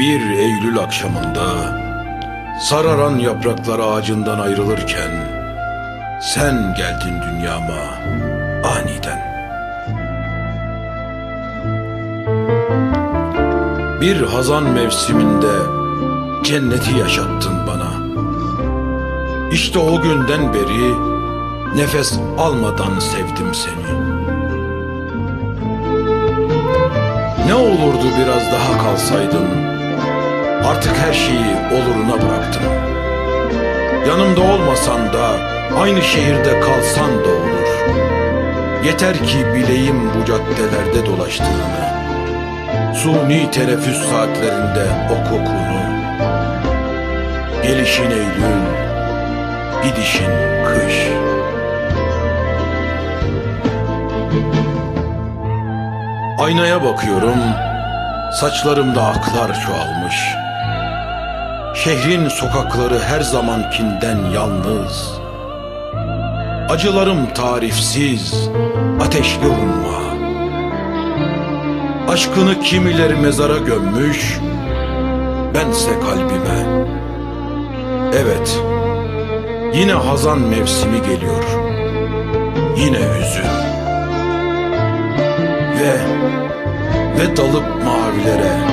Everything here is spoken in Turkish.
Bir Eylül akşamında sararan yapraklar ağacından ayrılırken sen geldin dünyama aniden. Bir hazan mevsiminde cenneti yaşattın bana. İşte o günden beri nefes almadan sevdim seni. Ne olurdu biraz daha kalsaydın? Artık her şeyi oluruna bıraktım. Yanımda olmasan da aynı şehirde kalsan da olur. Yeter ki bileyim bu caddelerde dolaştığını. Suni teneffüs saatlerinde o kokunu. Gelişin Eylül, gidişin kış. Aynaya bakıyorum, saçlarımda aklar çoğalmış. Şehrin sokakları her zamankinden yalnız. Acılarım tarifsiz, ateşli umma. Aşkını kimileri mezara gömmüş, bense kalbime. Evet, yine hazan mevsimi geliyor. Yine hüzün. Ve, ve dalıp mavilere